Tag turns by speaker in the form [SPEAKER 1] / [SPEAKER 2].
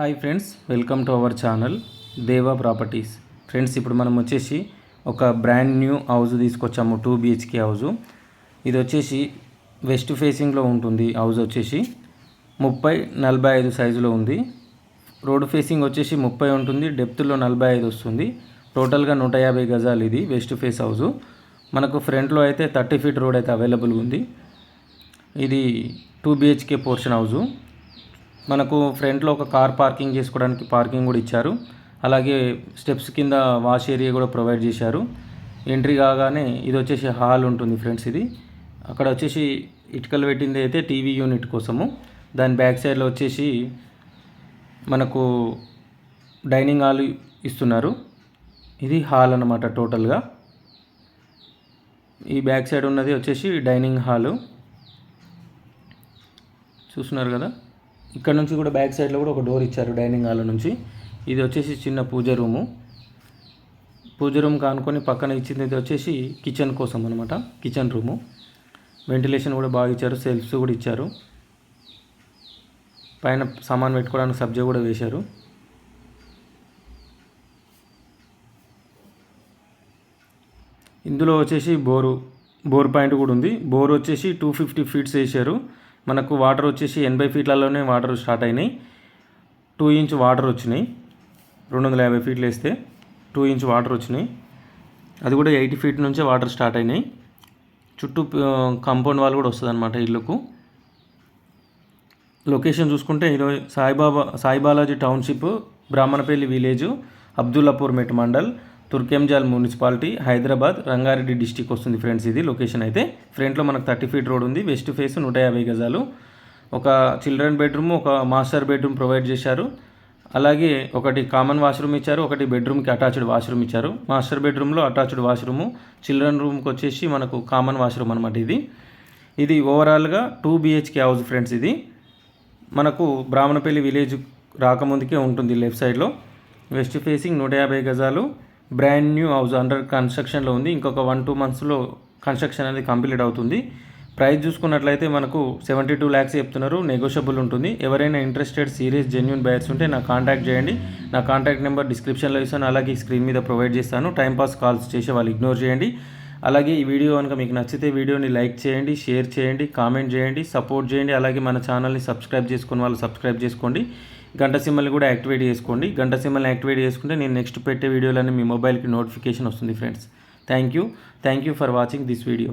[SPEAKER 1] Hi friends welcome to our channel Deva properties. Friends ఇప్పుడు మనం వచ్చేసి ఒక బ్రాండ్ న్యూ హౌస్ తీసుకొచ్చాము టూ బిహెచ్కే హౌస్. ఇది వచ్చేసి వెస్ట్ ఫేసింగ్లో ఉంటుంది హౌస్ వచ్చేసి. ముప్పై నలభై ఐదు సైజులో ఉంది. రోడ్ ఫేసింగ్ వచ్చేసి ముప్పై ఉంటుంది డెప్త్లో నలభై ఐదు వస్తుంది. టోటల్గా నూట యాభై గజాలు ఇది వెస్ట్ ఫేస్ హౌస్. మనకు ఫ్రంట్లో అయితే థర్టీ ఫీట్ రోడ్ అయితే అవైలబుల్ ఉంది. ఇది టూ బిహెచ్కే పోర్షన్ హౌజు మనకు ఫ్రంట్లో ఒక కార్ పార్కింగ్ చేసుకోవడానికి పార్కింగ్ కూడా ఇచ్చారు. అలాగే స్టెప్స్ కింద వాష్ ఏరియా కూడా ప్రొవైడ్ చేశారు. ఎంట్రీ కాగానే ఇది వచ్చేసి హాల్ ఉంటుంది ఫ్రెండ్స్ ఇది. అక్కడ వచ్చేసి ఇటుకలు పెట్టింది అయితే టీవీ యూనిట్ కోసము. దాని బ్యాక్ సైడ్లో వచ్చేసి మనకు డైనింగ్ హాల్ ఇస్తున్నారు. ఇది హాల్ అన్నమాట టోటల్గా ఈ బ్యాక్ సైడ్ ఉన్నది వచ్చేసి డైనింగ్ హాలు. చూస్తున్నారు కదా? ఇక్కడ నుంచి కూడా బ్యాక్ సైడ్లో కూడా ఒక డోర్ ఇచ్చారు డైనింగ్ హాల్ నుంచి. ఇది వచ్చేసి చిన్న పూజ రూము పూజ రూమ్ కానుకొని పక్కన ఇచ్చింది ఇది వచ్చేసి కిచెన్ కోసం అనమాట కిచెన్ రూము వెంటిలేషన్ కూడా బాగా ఇచ్చారు. సెల్ఫ్స్ కూడా ఇచ్చారు. పైన సామాన్ పెట్టుకోవడానికి సబ్జా కూడా వేశారు. ఇందులో వచ్చేసి బోరు బోర్ పాయింట్ కూడా ఉంది. బోర్ వచ్చేసి టూ ఫిఫ్టీ ఫీట్స్ వేసారు మనకు వాటర్ వచ్చేసి ఎనభై ఫీట్లలోనే వాటర్ స్టార్ట్ అయినాయి. టూ ఇంచ్ వాటర్ వచ్చినాయి. రెండు వందల యాభై ఫీట్లు వేస్తే టూ ఇంచ్ వాటర్ వచ్చినాయి. అది కూడా ఎయిటీ ఫీట్ నుంచే వాటర్ స్టార్ట్ అయినాయి. చుట్టూ కాంపౌండ్ వాల్ కూడా వస్తుంది అనమాట ఇల్లుకు. లొకేషన్ చూసుకుంటే ఈరోజు Saibaba Saibalaji township Brahmanapalli village Abdullapur Met mandal Turkayamjal municipality Hyderabad Rangareddy district వస్తుంది ఫ్రెండ్స్ ఇది లొకేషన్ అయితే. ఫ్రంట్లో మనకు థర్టీ ఫీట్ రోడ్ ఉంది. వెస్ట్ ఫేస్ నూట యాభై గజాలు. ఒక చిల్డ్రన్ బెడ్రూమ్ ఒక మాస్టర్ బెడ్రూమ్ ప్రొవైడ్ చేశారు. అలాగే ఒకటి కామన్ వాష్రూమ్ ఇచ్చారు ఒకటి బెడ్రూమ్కి అటాచ్డ్ వాష్రూమ్ ఇచ్చారు. మాస్టర్ బెడ్రూమ్లో అటాచ్డ్ వాష్రూము చిల్డ్రన్ రూమ్కి వచ్చేసి మనకు కామన్ వాష్రూమ్ అనమాట ఇది. ఇది ఓవరాల్గా టూ బిహెచ్కే హౌస్ ఫ్రెండ్స్ ఇది. మనకు బ్రాహ్మణపల్లి విలేజ్ రాకముందుకే ఉంటుంది లెఫ్ట్ సైడ్లో వెస్ట్ ఫేసింగ్ నూట యాభై గజాలు. బ్రాండ్ న్యూ హౌస్ అండర్ కన్స్ట్రక్షన్లో ఉంది. ఇంకొక వన్ టూ మంత్స్లో కన్స్ట్రక్షన్ అనేది కంప్లీట్ అవుతుంది. ప్రైస్ చూసుకున్నట్లయితే మనకు సెవెంటీ టూ ల్యాక్స్ చెప్తున్నారు. నెగోషియబుల్ ఉంటుంది. ఎవరైనా ఇంట్రెస్టెడ్ సీరియస్ జెన్యున్ బయర్స్ ఉంటే నా కాంటాక్ట్ చేయండి. నా కాంటాక్ట్ నెంబర్ డిస్క్రిప్షన్లో ఇస్తాను. అలాగే స్క్రీన్ మీద ప్రొవైడ్ చేస్తాను. టైంపాస్ కాల్స్ చేసే వాళ్ళు ఇగ్నోర్ చేయండి. అలాగే ఈ వీడియో కనుక మీకు నచ్చితే వీడియోని లైక్ చేయండి షేర్ చేయండి కామెంట్ చేయండి సపోర్ట్ చేయండి. అలాగే మన ఛానల్ని సబ్స్క్రైబ్ చేసుకున్న వాళ్ళు సబ్స్క్రైబ్ చేసుకోండి. గంట సిమ్మల్ని కూడా యాక్టివేట్ చేసుకోండి. గంట సిమ్మల్ని యాక్టివేట్ చేసుకుంటే నేను నెక్స్ట్ పెట్టే వీడియోలన్నీ మీ మొబైల్కి నోటిఫికేషన్ వస్తుంది friends. Thank you. Thank you for watching this video.